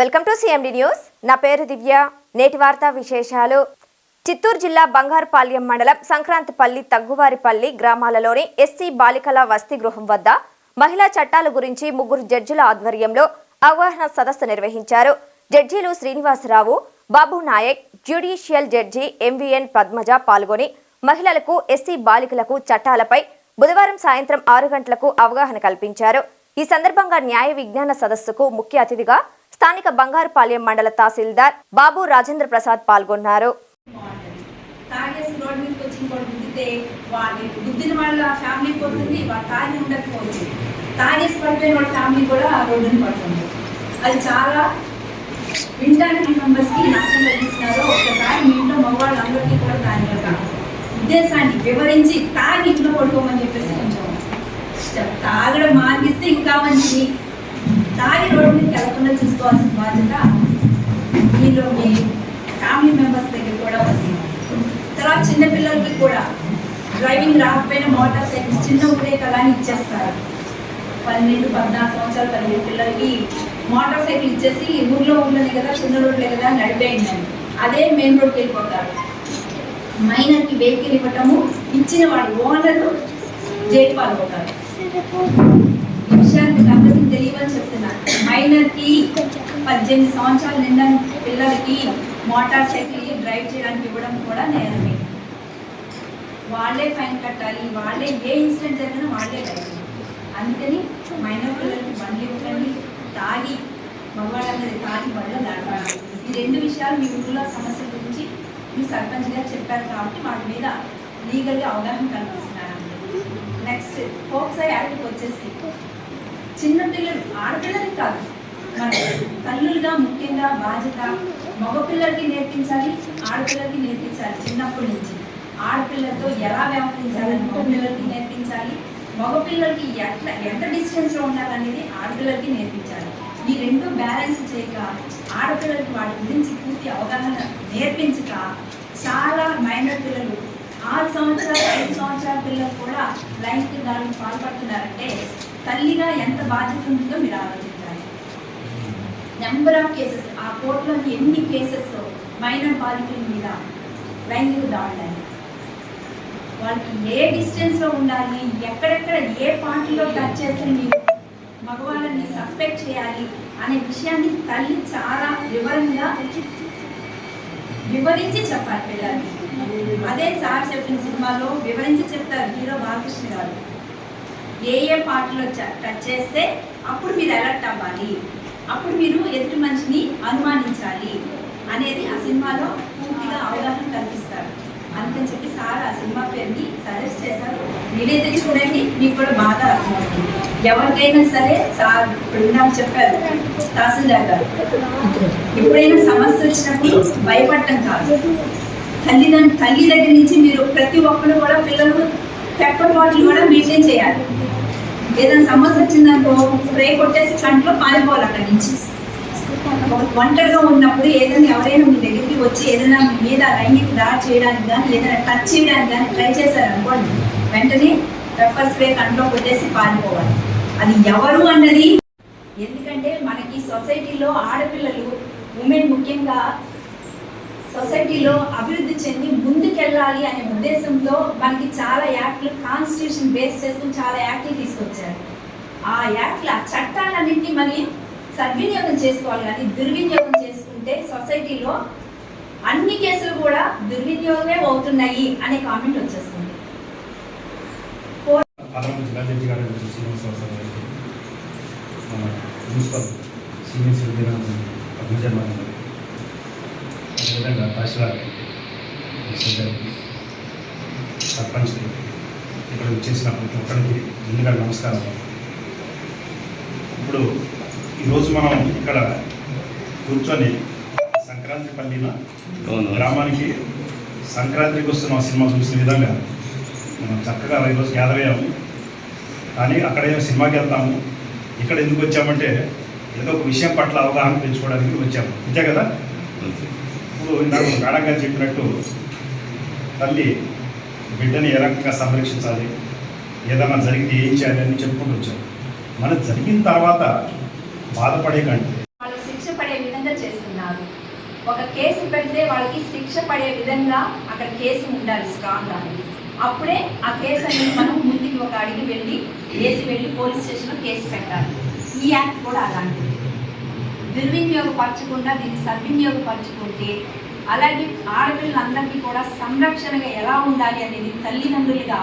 Welcome to CMD news నా పేరు దివ్య. నేటి వార్తా విశేషాలు. చిత్తూరు జిల్లా బంగారుపాళ్యం మండలం సంక్రాంతిపల్లి తగ్గువారిపల్లి గ్రామాలలోని ఎస్సీ బాలికల వసతి గృహం వద్ద మహిళా చట్టాల గురించి ముగ్గురు జడ్జిల ఆధ్వర్యంలో అవగాహన సదస్సు నిర్వహించారు. జడ్జీలు Srinivasarao Babu Nayak judicial judge M V N Padmaja పాల్గొని మహిళలకు ఎస్సీ బాలికలకు చట్టాలపై బుధవారం సాయంత్రం ఆరు గంటలకు అవగాహన కల్పించారు. ఈ సందర్భంగా న్యాయ విజ్ఞాన సదస్సుకు ముఖ్య అతిథిగా స్థానిక బంగారుపాలెం మండల తహసీల్దార్ బాబు రాజేంద్ర ప్రసాద్ పాల్గొన్నారు. తాగేసి మీదకి వచ్చి ఇంకోటి గుద్దితే గుద్దిన వాళ్ళ ఫ్యామిలీ పోతుంది వాళ్ళు తాగి తాగేసి పడిపోయిన వాళ్ళ ఫ్యామిలీ కూడా రోడ్డుని పడుతుంది. అది చాలా వినడానికి మెంబర్స్కి నష్టం కలిగిస్తున్నారు. ఒకసారి మీ ఇంట్లో మగవాళ్ళందరికీ కూడా దాని యొక్క ఉద్దేశాన్ని వివరించి తాగి ఇంట్లో పడుకోమని చెప్పేసి మానిస్తే ఇంకా మంచిది దారి రోడ్డు మీదకి వెళ్ళకుండా చూసుకోవాల్సిన బాధ్యత. మీలో మీ ఫ్యామిలీ మెంబర్స్ దగ్గర కూడా వస్తుంది. తర్వాత చిన్నపిల్లలకి కూడా డ్రైవింగ్ రాకపోయినా మోటార్ సైకిల్స్ చిన్న ఊరే కదా అని ఇచ్చేస్తారు. పన్నెండు పద్నాలుగు సంవత్సరాలు పదిహేను పిల్లలకి మోటార్ సైకిల్ ఇచ్చేసి ఊర్లో ఊర్లోనే కదా చిన్న రోడ్లే కదా నడిపేయండి అదే మెయిన్ రోడ్కి వెళ్ళిపోతారు. మైనర్కి వెహికల్ ఇవ్వటము ఇచ్చిన వాడు ఓనరు జైలు పాల్పోతారు అందరికీ చెప్తున్నారు చెప్తున్నాను మైనర్కి పద్దెనిమిది సంవత్సరాలు నిండా పిల్లలకి మోటార్ సైకిల్ డ్రైవ్ చేయడానికి ఇవ్వడం కూడా నేరమే. వాళ్ళే ఫైన్ కట్టాలి వాళ్ళే ఏ ఇన్సిడెంట్ జరిగినా వాళ్ళే కట్టాలి అందుకని మైనర్ పిల్లలకి బండ్లు ఇవ్వండి తాగి మగవాళ్ళందరి తాగి బళ్ళు దాటాలి ఈ రెండు విషయాలు మీ ఊళ్ళో సమస్యల గురించి మీ సర్పంచ్ గారు చెప్పారు కాబట్టి వాటి మీద లీగల్గా అవగాహన కల్పిస్తున్నారు నెక్స్ట్ ఫోక్సై యాక్ట్కి వచ్చేసి చిన్న పిల్లలు ఆడపిల్లలకి కాదు. మన తల్లులుగా ముఖ్యంగా బాధ్యత మగపిల్లలకి నేర్పించాలి ఆడపిల్లలకి నేర్పించాలి చిన్నప్పటి నుంచి. ఆడపిల్లలతో ఎలా వ్యవహరించాలని మగపిల్లలకి నేర్పించాలి మగపిల్లలకి ఎట్లా ఎంత డిస్టెన్స్లో ఉండాలనేది ఆడపిల్లలకి నేర్పించాలి. ఈ రెండు బ్యాలెన్స్ చేయక ఆడపిల్లలకి వాటి గురించి పూర్తి అవగాహన నేర్పించక చాలా మైనర్ పిల్లలు ఆరు సంవత్సరాలు ఐదు సంవత్సరాల పిల్లలు కూడా లైంగిక దాడికి పాల్పడుతున్నారంటే తల్లిగా ఎంత బాధ్యత ఉంటుందో మీరు ఆలోచించాలి. నెంబర్ ఆఫ్ కేసెస్ ఆ కోర్టులో ఎన్ని కేసెస్ మైనర్ బాధితుల మీద లైంగిక దాడులని వాళ్ళకి ఏ డిస్టెన్స్లో ఉండాలి ఎక్కడెక్కడ ఏ పార్టీలో టచ్ చేస్తే మీరు మగవాళ్ళని సస్పెక్ట్ చేయాలి అనే విషయాన్ని తల్లి చాలా వివరంగా వివరించి చెప్పాలి పిల్లలకి. అదే సార్ చెప్పిన సినిమాలో వివరించి చెప్తారు హీరో బాలకృష్ణ గారు. ఏ ఏ పార్ట్లో టచ్ చేస్తే అప్పుడు మీరు అలర్ట్ అవ్వాలి. అప్పుడు మీరు ఎదుటి మనిషిని అనుమానించాలి అనేది ఆ సినిమాలో పూర్తిగా అవగాహన కల్పిస్తారు. అందుకని చెప్పి సార్ ఆ సినిమా పేరుని సజెస్ట్ చేశారు. నేనైతే చూడండి మీకు కూడా బాగా అర్థమవుతుంది. ఎవరికైనా సరే సార్ ఇప్పుడు నాకు చెప్పారు తహసీల్దార్ గారు. ఎప్పుడైనా సమస్య వచ్చినప్పుడు భయపడటం కాదు. తల్లిదండ్రులు తల్లి దగ్గర నుంచి మీరు ప్రతి ఒక్కరు కూడా పిల్లలు పెప్పర్ బాటిల్ కూడా మెయింటైన్ చేయాలి. ఏదైనా సమస్య వచ్చిందనుకో స్ప్రే కొట్టేసి కంట్లో పారిపోవాలి అక్కడి నుంచి. ఒంటరిగా ఉన్నప్పుడు ఏదైనా ఎవరైనా మీ దగ్గరికి వచ్చి ఏదైనా మీ మీద లైంగిక దాడి చేయడానికి కానీ ఏదైనా టచ్ చేయడానికి కానీ ట్రై చేశారనుకోండి వెంటనే పెప్పర్ స్ప్రే కంట్లో కొట్టేసి పారిపోవాలి. అది ఎవరు అన్నది ఎందుకంటే మనకి సొసైటీలో ఆడపిల్లలు ఉమెన్ ముఖ్యంగా సొసైటీలో అభివృద్ధి చెంది ముందుకెళ్ళాలి అనే ఉద్దేశంతో మనకి చాలా యాక్ట్లు కాన్స్టిట్యూషన్ బేస్ చేసుకుని చాలా యాక్ట్లు తీసుకొచ్చారు. ఆ యాక్ట్ల చట్టాలన్నింటినీ మరి సద్వినియోగం చేసుకోవాలి కానీ దుర్వినియోగం చేసుకుంటే సొసైటీలో అన్ని కేసులు కూడా దుర్వినియోగమే అవుతున్నాయి అనే కామెంట్ వచ్చేస్తుంది. మున్సిపల్ సీనియర్ సిటిజన్ అదేవిధంగా తహసీల్దార్ సర్పంచ్కి ఇక్కడ వచ్చేసిన ప్రతి ఒక్కరికి ముందుగా నమస్కారం. ఇప్పుడు ఈరోజు మనం ఇక్కడ కూర్చొని సంక్రాంతి పల్లిన గ్రామానికి సంక్రాంతికి వస్తున్న సినిమా చూసిన విధంగా మనం చక్కగా ఈరోజు గ్యాదర్ అయ్యాము. కానీ అక్కడ ఏమో సినిమాకి వెళ్తాము. ఇక్కడ ఎందుకు వచ్చామంటే ఏదో ఒక విషయం పట్ల అవగాహన పెంచుకోవడానికి వచ్చాము. అంతే కదా? ఇప్పుడు ఇందాక మేడం చెప్పినట్టు తల్లి బిడ్డని ఏ రకంగా సంరక్షించాలి? ఏదైనా జరిగితే ఏం చేయాలి అని చెప్పుకుంటూ వచ్చారు. మనకు జరిగిన తర్వాత బాధపడే కంటే వాళ్ళు శిక్ష పడే చేస్తున్నారు. ఒక కేసు పెడితే వాళ్ళకి శిక్ష పడే విధంగా అక్కడ కేసు ఉండాలి స్ట్రాంగ్గా అప్పుడే ఆ కేసు అనేది మనం ముందుకి ఒక అడిగి వెళ్ళి వేసి వెళ్ళి పోలీస్ స్టేషన్లో కేసు పెట్టాలి. ఈ యాక్ట్ కూడా అలాంటిది. దుర్వినియోగపరచకుండా దీన్ని సద్వినియోగపరచుకుంటే అలాగే ఆడపిల్లలందరికీ కూడా సంరక్షణగా ఎలా ఉండాలి అనేది తల్లిదండ్రులుగా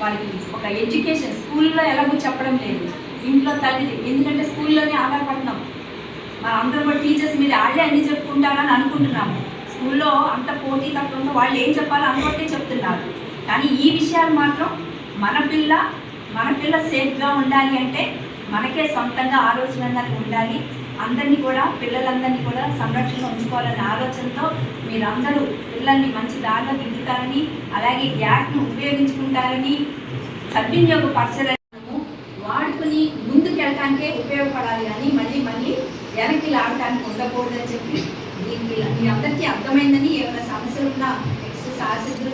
వాళ్ళకి ఒక ఎడ్యుకేషన్ స్కూల్లో ఎలాగో చెప్పడం లేదు. ఇంట్లో తల్లి ఎందుకంటే స్కూల్లోనే ఆధారపడుతున్నాం మన అందరూ కూడా టీచర్స్ మీద వాళ్ళే అన్ని చెప్పుకుంటారని అనుకుంటున్నాము. స్కూల్లో అంత పోటీ తత్వంతో వాళ్ళు ఏం చెప్పాలో అనుకుంటే చెప్తున్నారు. కానీ ఈ విషయాలు మాత్రం మన పిల్ల మన పిల్ల సేఫ్గా ఉండాలి అంటే మనకే సొంతంగా ఆలోచన ఉండాలి. అందరినీ కూడా పిల్లలందరినీ కూడా సంరక్షణ ఉంచుకోవాలనే ఆలోచనతో మీరందరూ పిల్లల్ని మంచి దారిలో దిద్దుతారని అలాగే గ్యాస్ను ఉపయోగించుకుంటారని సద్వినియోగపరచలేము వాడుకుని ముందుకు వెళ్ళటానికే ఉపయోగపడాలి అని మళ్ళీ మళ్ళీ వెనక్కి లాడటానికి ఉండకూడదని చెప్పి దీనికి మీ అందరికీ అర్థమైందని ఏమైనా సమస్యలు ఉన్నా నెక్స్ట్ శాస్త్రులు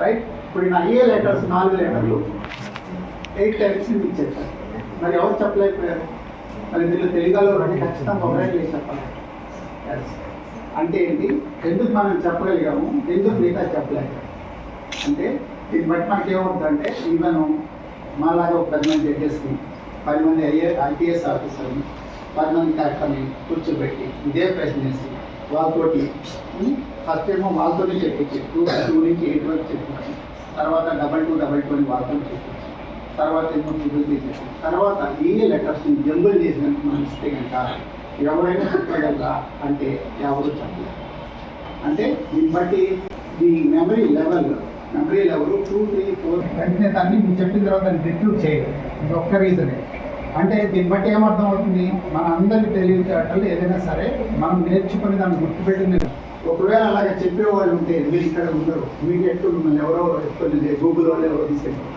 రైట్? ఇప్పుడు నా లెటర్స్? నాలుగు లెటర్లు. ఎయిట్ టైప్స్ మీకు చెప్పారు మరి ఎవరు చెప్పలేకపోయారు? మరి ఇందులో తెలుగులో అంటే ఖచ్చితంగా ఒకరే చెప్పాలి. అంటే ఏంటి? ఎందుకు మనం చెప్పగలిగాము? ఎందుకు మిగతా చెప్పలేము అంటే దీన్ని బట్టి మనకి ఏమవుతుందంటే ఈవెన్ మాలాగా ఒక పది మంది జడ్జెస్ని పది మంది ఐఏ ఐపీఎస్ ఆఫీసర్ని పది మంది కలెక్టర్ని కూర్చోబెట్టి ఇదే ప్రశ్న చేసి వాళ్ళతోటి ఫస్ట్ ఏమో వాళ్ళతోనే చెప్పించి టూ టూ నుంచి ఎయిట్ వరకు చెప్పించి తర్వాత డబల్ టూ డబల్ టూ అని వాళ్ళతో చెప్పించి తర్వాత ఏమో త్రీ చెప్పించి తర్వాత ఈ లెటర్స్ని జంబుల్ చేసినట్టు మనం ఇస్తే కనుక ఎవరైనా చెప్పగలరా? అంటే ఎవరు చెప్పలేరు. అంటే దీన్ని బట్టి ఈ memory level memory level two three four వెంటనే దాన్ని మీరు చెప్పిన తర్వాత దాన్ని రిక్రూట్ చేయరు ఇది ఒక్క రీజనే అంటే దీన్ని బట్టి ఏమర్థం అవుతుంది మన అందరి తెలివితేటలు ఏదైనా సరే మనం నేర్చుకుని దాన్ని గుర్తుపెట్టింది ఒకవేళ అలాగే చెప్పేవాళ్ళు ఉంటే మీరు ఇక్కడ ఉండరు. ఇమీడియట్ మిమ్మల్ని ఎవరో ఎత్తుకొని గూగుల్ వాళ్ళు ఎవరో తీసుకెళ్ళారు